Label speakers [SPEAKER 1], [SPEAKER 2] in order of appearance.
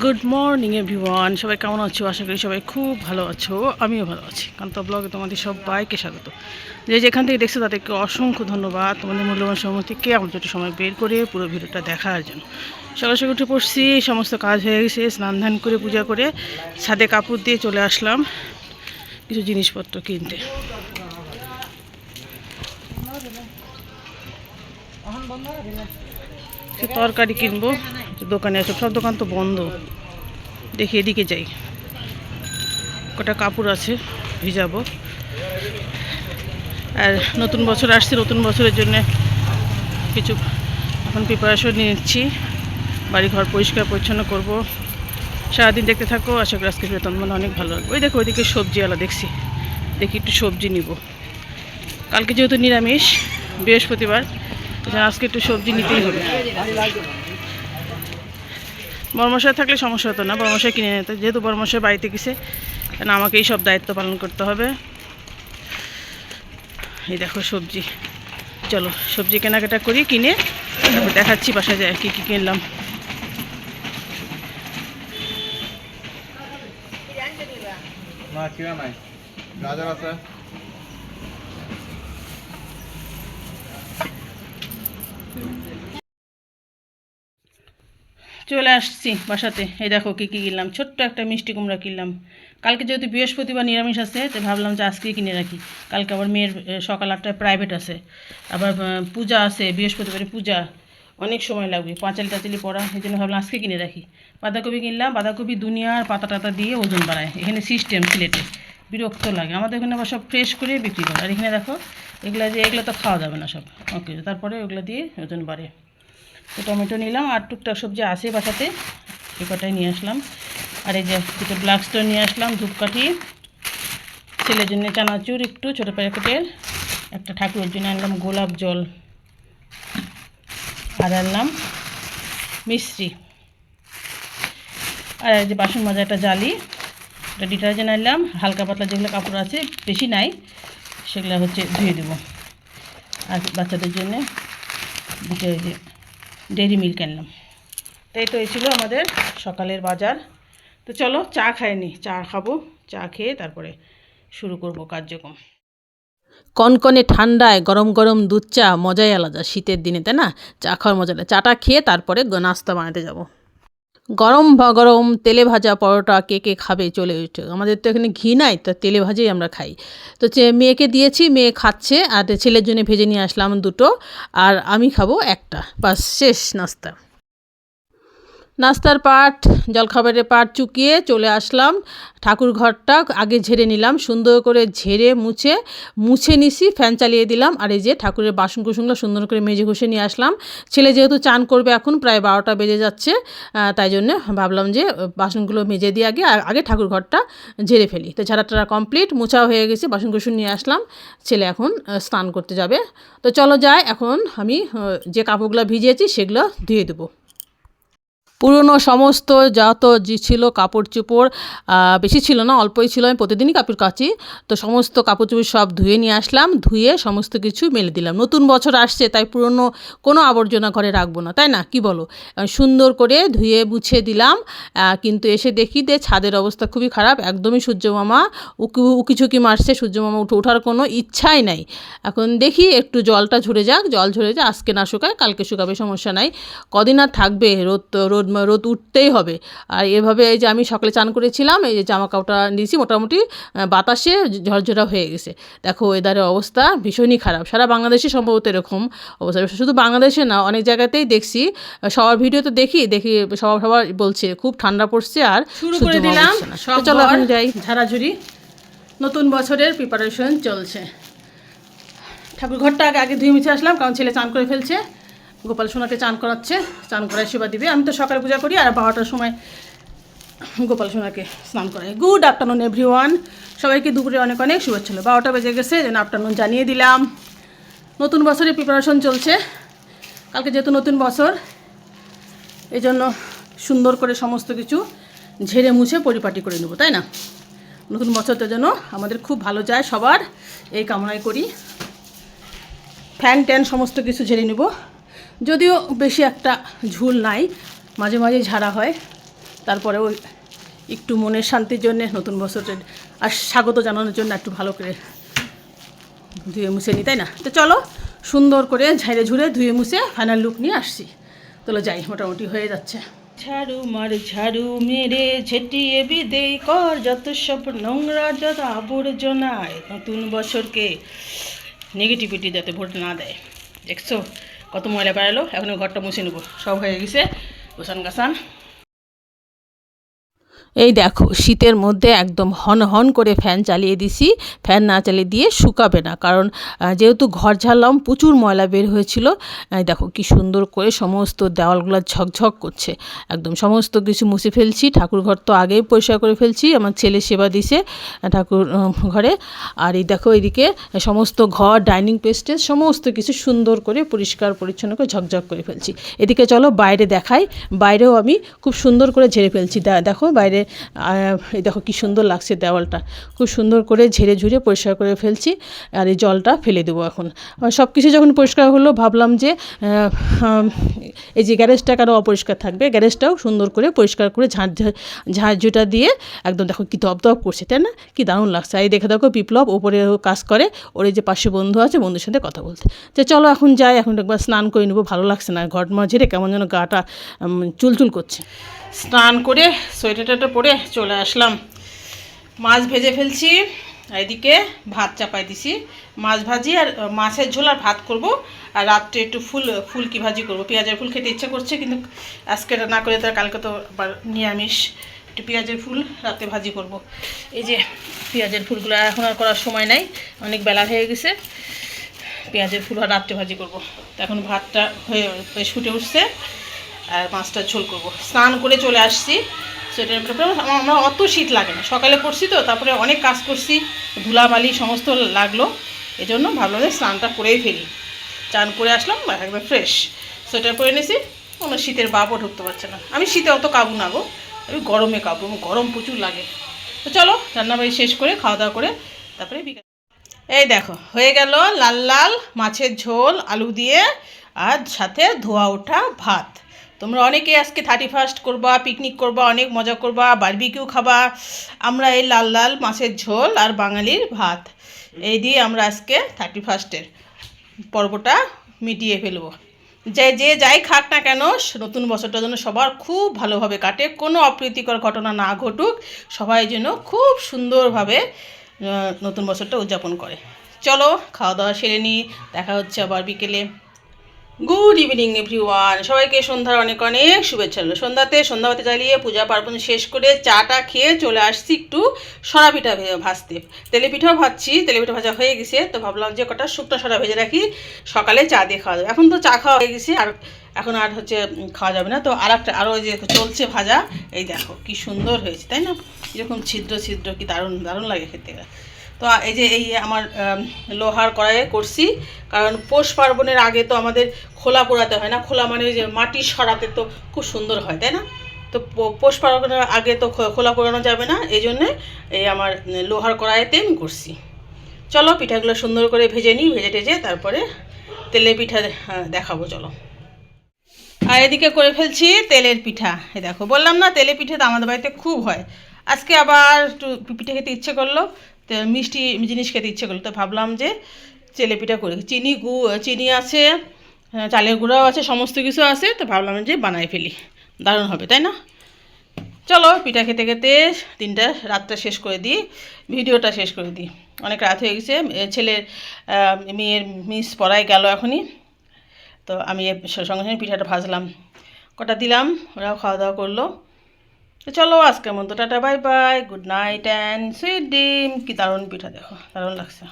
[SPEAKER 1] Good morning everyone সবাই কেমন আছো? আশা করি সবাই খুব ভালো আছো। আমিও ভালো আছি। কান্ত ব্লগে তোমাদের সবাইকে স্বাগত। যে যেখান থেকে দেখছ তাদেরকে অসংখ্য ধন্যবাদ। তোমাদের মূল্যবান সময় থেকে আমার দুটো সময় বের করে পুরো ভিডিওটা দেখার জন্য। সকাল সকাল উঠে পড়ছি, সমস্ত কাজ হয়ে গেছে, স্নান ধান করে পূজা করে ছাদে কাপড় দিয়ে চলে আসলাম কিছু জিনিসপত্র কিনতে। তরকারি কিনবো, দোকানে আছে সব দোকান তো বন্ধ। দেখি এদিকে যাই। কটা কাপড় আছে, ভিজাবো। আর নতুন বছর আসছে, নতুন বছরের জন্য কিছু এখন প্রিপারেশন নিচ্ছি। বাড়ি ঘর পরিষ্কার পরিচ্ছন্ন করব। সারাদিন দেখতে থাকো, আশা করি আজকে বেতন মানে অনেক ভালো লাগবে। ওই দেখো, ওইদিকে সবজিওয়ালা দেখছি। দেখি একটু সবজি নিব। কালকে যেহেতু নিরামিষ, বৃহস্পতিবার আজকে একটু সবজি নিতেই হবে। বর্মশাই থাকলে সমস্যা হতো না বর্মশাই কিনে নিতে। যেহেতু বর্মশাই বাড়িতে গেছে কারণ আমাকেই সব দায়িত্ব পালন করতে হবে। এই দেখো সবজি। চলো, সবজি কেনাকাটা করি, কিনে দেখাচ্ছি বাসায় যায় কী কী কিনলাম।
[SPEAKER 2] নাই গাজর আছে।
[SPEAKER 1] চলে আসছি বাসাতে। এই দেখো কী কী কিনলাম। ছোট্ট একটা মিষ্টি কুমড়া কিনলাম। কালকে যেহেতু বৃহস্পতিবার নিরামিষ আছে তো ভাবলাম যে আজকেই কিনে রাখি। কালকে আবার মেয়ের সকাল আটটায় প্রাইভেট আছে। আবার পূজা আছে, বৃহস্পতিবারে পূজা। অনেক সময় লাগবে। পাঁচালি টাচালি পড়া, এই জন্য ভাবলাম আজকে কিনে রাখি। বাঁধাকপি কিনলাম। বাঁধাকপি দুনিয়ার পাতা টাতা দিয়ে ওজন বাড়ায়। এখানে সিস্টেম সিলেটে বিরক্ত লাগে। আমাদের এখানে আবার সব ফ্রেশ করে বিক্রি করে। আর এখানে দেখো, এগুলো যে, এগুলো তো খাওয়া যাবে না সব। ওকে তারপরে ওগুলো দিয়ে ওজন বাড়ে। তো টমেটো নিলাম আর টুকটাক সবজি আছে বাসাতে। সে কটাই নিয়ে আসলাম। আর এই যে দুটো ব্ল্যাক স্টোন নিয়ে আসলাম, ধূপকাঠি। ছেলের জন্য চানাচুর একটু, ছোটো প্যাকেটের। একটা ঠাকুরের জন্য আনলাম গোলাপ জল। আর আনলাম মিষ্টি। আর এই যে বাসন মাজা একটা জালি একটা ডিটারজেন্ট আনলাম। হালকা পাতলা যেগুলো কাপড় আছে, বেশি নাই, সেগুলো হচ্ছে ধুয়ে দেবো। আর বাচ্চাদের জন্যে দুটো যে ডেরি মিল্ক আনলাম। তাই এই তো ছিল আমাদের সকালের বাজার। তো চলো চা খাইনি চা খাব, চা খেয়ে তারপরে শুরু করব কার্যক্রম। কনকনে ঠান্ডায় গরম গরম দুধ চা মজাই আলাদা শীতের দিনে, তাই না? চা খাওয়ার মজাটা চাটা খেয়ে তারপরে নাস্তা বানাতে যাব। গরম গরম তেলে ভাজা পরোটা কে কে খাবে চলে আমাদের তো এখানে ঘি নাই, তো তেলে ভাজেই আমরা খাই। তো মেয়েকে দিয়েছি, মেয়ে খাচ্ছে, আর ছেলের জন্য ভেজে নিয়ে আসলাম দুটো, আর আমি খাব একটা। বাস, শেষ নাস্তা। নাস্তার পাট, জলখাবারের পাট চুকিয়ে চলে আসলাম ঠাকুর ঘরটা আগে ঝেড়ে নিলাম, সুন্দর করে ঝেড়ে মুছে মুছে নিছি, ফ্যান চালিয়ে দিলাম। আর এই যে ঠাকুরের বাসন কুসনগুলো সুন্দর করে মেজে ঘষে নিয়ে আসলাম। ছেলে যেহেতু চান করবে এখন, প্রায় বারোটা বেজে যাচ্ছে তাই জন্য ভাবলাম যে বাসনগুলো মেজে দিয়ে আগে। আগে ঠাকুর ঘরটা ঝেড়ে ফেলি। তো ঝাড়া টাড়া কমপ্লিট, মোছাও হয়ে গেছে বাসন কুসন নিয়ে আসলাম। ছেলে এখন স্নান করতে যাবে। তো চলো যাই, এখন আমি যে কাপড়গুলো ভিজিয়েছি, সেগুলো ধুয়ে দেবো। পুরনো সমস্ত যত ছিল কাপড় চোপড় বেশি ছিল না, অল্পই ছিল। আমি প্রতিদিনই কাপড় কাচি। তো সমস্ত কাপড় চোপড় সব ধুয়ে নিয়ে আসলাম, ধুয়ে সমস্ত কিছু মেলে দিলাম। নতুন বছর আসছে, তাই পুরনো কোনো আবর্জনা ঘরে রাখব না, তাই না? কি বলো? সুন্দর করে ধুয়ে মুছে দিলাম কিন্তু এসে দেখি যে ছাদের অবস্থা খুবই খারাপ। একদমই সূর্যমামা উকি, উকিঝুঁকি মারছে, সূর্যমামা উঠে ওঠার কোনো ইচ্ছাই নাই। এখন দেখি একটু জলটা ঝরে যাক, জল ঝরে যাক, আজকে না শুকায়, কালকে শুকাবে, সমস্যা নাই। কদিন আর থাকবে রোদ রোদ রোদ উঠতেই হবে। আর এভাবে এই যে আমি সকালে চান করেছিলাম এই যে জামা কাপড়টা নিয়েছি মোটামুটি বাতাসে ঝরঝরা হয়ে গেছে। দেখো ওয়েদারের অবস্থা ভীষণই খারাপ। সারা বাংলাদেশে সম্ভবত এরকম অবস্থা। শুধু বাংলাদেশে না অনেক জায়গাতেই দেখছি সবার ভিডিও তো দেখি দেখি সবার সবার বলছে খুব ঠান্ডা পড়ছে আর শুরু করে দিলাম চলো এখন যাই। ঝাড়াঝুড়ি। নতুন বছরের প্রিপারেশন চলছে। ঠাকুর ঘরটা আগে আগে ধুয়ে মুছে আসলাম কারণ ছেলে চান করে ফেলছে। গোপাল সোনাকে চান করাচ্ছে, চান করায় সেবা দিবে। আমি তো সকালে পূজা করি, আর বারোটার সময় গোপাল সোনাকে স্নান করাই গুড আফটারনুন এভরি ওয়ান সবাইকে দুপুরে অনেক অনেক শুভেচ্ছা। হলো বারোটা বেজে গেছে যেন আফটারনুন জানিয়ে দিলাম। নতুন বছরের প্রিপারেশন চলছে। কালকে যেহেতু নতুন বছর এই জন্য সুন্দর করে সমস্ত কিছু ঝেড়ে মুছে পরিপাটি করে নেব, তাই না? নতুন বছরটা যেন আমাদের খুব ভালো যায়, সবার এই কামনাই করি। ফ্যান ট্যান সমস্ত কিছু ঝেড়ে নেব। যদিও বেশি একটা ঝুল নাই, মাঝে মাঝে ঝাড়া হয় তারপরে ওই একটু মনের শান্তির জন্যে নতুন বছরের আর স্বাগত জানানোর জন্য একটু ভালো করে ধুয়ে মুছে নিই তাই না? তো চলো, সুন্দর করে ঝাড়ে ঝুড়ে ধুয়ে মুছে ফাইনাল লুক নিয়ে আসছি। চলো যাই, মোটামুটি হয়ে যাচ্ছে। ঝাড়ু মার ঝাড়ু মেরে ঝেটিয়ে বিদেই কর, যত সব নোংরা যত আবর্জনায় নতুন বছরকে নেগেটিভিটি যাতে ভোট না দেয়। দেখছ? কত ময়লা বেড়ালো এখন ঘরটা মুছে নেব। সব হয়ে গেছে। গোসান গাসান এই দেখো, শীতের মধ্যে একদম হন হন করে ফ্যান চালিয়ে দিছি। ফ্যান না চালিয়ে দিয়ে শুকাবে না, কারণ যেহেতু ঘর ঝাড়লাম, প্রচুর ময়লা বের হয়েছিল। দেখো, কি সুন্দর করে সমস্ত দেওয়ালগুলো ঝকঝক করছে। একদম সমস্ত কিছু মুছে ফেলছি। ঠাকুর ঘর তো আগেই পরিষ্কার করে ফেলছি, আমার ছেলে সেবা দিছে ঠাকুর ঘরে। আর এই দেখো এদিকে সমস্ত ঘর, ডাইনিং পেস্টে সমস্ত কিছু সুন্দর করে পরিষ্কার, পরিচ্ছন্ন করে ঝকঝক করে ফেলছি। এদিকে চলো, বাইরে দেখাই। বাইরেও আমি খুব সুন্দর করে ঝেড়ে ফেলছি। দেখো, বাইরে দেখো কি সুন্দর লাগছে দেওয়ালটা। খুব সুন্দর করে ঝেড়ে ঝুড়ে পরিষ্কার করে ফেলছি আর এই জলটা ফেলে দেবো এখন। সব কিছু যখন পরিষ্কার হলো, ভাবলাম যে এই যে গ্যারেজটা কেন অপরিষ্কার থাকবে? গ্যারেজটাও সুন্দর করে পরিষ্কার করে ঝাঁট ঝাঁঝুটা দিয়ে একদম দেখো কি দপ দপ করছে, তাই না? কি দারুণ লাগছে। এই দেখে দেখো বিপ্লব ওপরে কাজ করে, ওর যে পাশে বন্ধু আছে, বন্ধুর সাথে কথা বলতে। যে চলো এখন যাই, এখন একবার স্নান করে নেব, ভালো লাগছে না। ঘট ঝেড়ে কেমন যেন গাটা চুলচুল করছে। স্নান করে সোয়েটার টোয়েটার পরে চলে আসলাম। মাছ ভেজে ফেলছি এদিকে ভাত চাপাই দিছি। মাছ ভাজি আর মাছের ঝোল আর ভাত করব। আর রাত্রে একটু ফুল, ফুলকি ভাজি করব। পেঁয়াজের ফুল খেতে ইচ্ছা করছে, কিন্তু আজকে না করে তো কালকে তো আবার নিরামিষ। একটু পেঁয়াজের ফুল রাতে ভাজি করব। এই যে পেঁয়াজের ফুলগুলো এখন আর করার সময় নাই, অনেক বেলা হয়ে গেছে। পেঁয়াজের ফুল আর রাত্রে ভাজি করব। এখন ভাতটা হয়ে ফুটে উঠছে। আর মাছটা ঝোল করব। স্নান করে চলে আসছি সেটার আমার আমার অত শীত লাগে না। সকালে করছি তো, তারপরে অনেক কাজ করছি, ধুলাবালি সমস্ত লাগল। এই জন্য ভাবলাম যে স্নানটা করেই ফেলি। চান করে আসলাম একবার ফ্রেশ সোয়েটার পরে নিয়েছি আমার শীতের বাপও ঢুকতে পারছে না। আমি শীতে অত কাবু না গো, আমি গরমে কাবু গরম প্রচুর লাগে। তো চলো, রান্নাবাড়ি শেষ করে, খাওয়া দাওয়া করে, তারপরে বিকাল এই দেখো, হয়ে গেল লাল লাল মাছের ঝোল, আলু দিয়ে, আর সাথে ধোয়া ওঠা ভাত। তোমরা অনেকে আজকে থার্টি ফার্স্ট করবা পিকনিক করবা, অনেক মজা করবা বারবিকিউ খাবা। আমরা এই লাল লাল মাছের ঝোল আর বাঙালির ভাত। এই দিয়ে আমরা আজকে থার্টি ফার্স্টের পর্বটা মিটিয়ে ফেলব। যে যে যাই খাক না কেন নতুন বছরটা যেন সবার খুব ভালোভাবে কাটে, কোনো অপ্রীতিকর ঘটনা না ঘটুক, সবাই যেন খুব সুন্দরভাবে নতুন বছরটা উদযাপন করে। চলো খাওয়া দাওয়া সেরে নিই দেখা হচ্ছে আবার বিকেলে। গুড ইভিনিং এভরিওয়ান সবাইকে সন্ধ্যার অনেক অনেক শুভেচ্ছা হলো সন্ধ্যাতে সন্ধ্যাবাতি চালিয়ে পূজা পার্বণ শেষ করে চাটা খেয়ে চলে আসছি একটু সরা পিঠা ভাজতে। তেলে পিঠাও ভাজছি তেলে পিঠা ভাজা হয়ে গেছে, তো ভাবলাম যে কটা শুকনো সরা ভেজে রাখি, সকালে চা দিয়ে খাওয়া যাবে। এখন তো চা খাওয়া হয়ে গেছে, আর এখন আর হচ্ছে খাওয়া যাবে না। তো আর একটা আরও যে চলছে ভাজা, এই দেখো কি সুন্দর হয়েছে, তাই না? এরকম ছিদ্র ছিদ্র কি দারুণ দারুণ লাগে খেতে। তো এই যে এই আমার লোহার কড়াইয়ে করছি। কারণ পৌষ পার্বণের আগে তো আমাদের খোলা পোড়াতে হয় না। খোলা মানে ওই যে মাটি সরাতে তো খুব সুন্দর হয়, তাই না? তো পৌষ পার্বণের আগে তো খোলা পোড়ানো যাবে না। এই জন্যে এই আমার লোহার কড়াইতে আমি করছি। চলো পিঠাগুলো সুন্দর করে ভেজে নিই, ভেজে টেজে তারপরে তেলে পিঠা দেখাবো, চলো। আর এদিকে করে ফেলছি তেলের পিঠা। এ দেখো, বললাম না তেলের পিঠে তো আমাদের বাড়িতে খুব হয়। আজকে আবার একটু পিঠে খেতে ইচ্ছে করল। তো মিষ্টি জিনিস খেতে ইচ্ছে করল, তো ভাবলাম যে তেলে পিঠা করে চিনি গু, চিনি আছে চালের গুঁড়াও আছে, সমস্ত কিছু আছে, তো ভাবলাম যে বানাই ফেলি। দারুণ হবে, তাই না? চলো, পিঠা খেতে খেতে তিনটা রাতটা শেষ করে দিই, ভিডিওটা শেষ করে দিই। অনেক রাত হয়ে গেছে ছেলের মেয়ের মিস পড়ায় গেল এখনই। তো আমি সঙ্গে সঙ্গে পিঠাটা ভাজলাম। কটা দিলাম? ওরাও খাওয়া দাওয়া করল। তো চলো আজকের মতো tata, bye bye, good night and sweet dream কি দারুণ পিঠা দেখো, দারুণ লাগছে।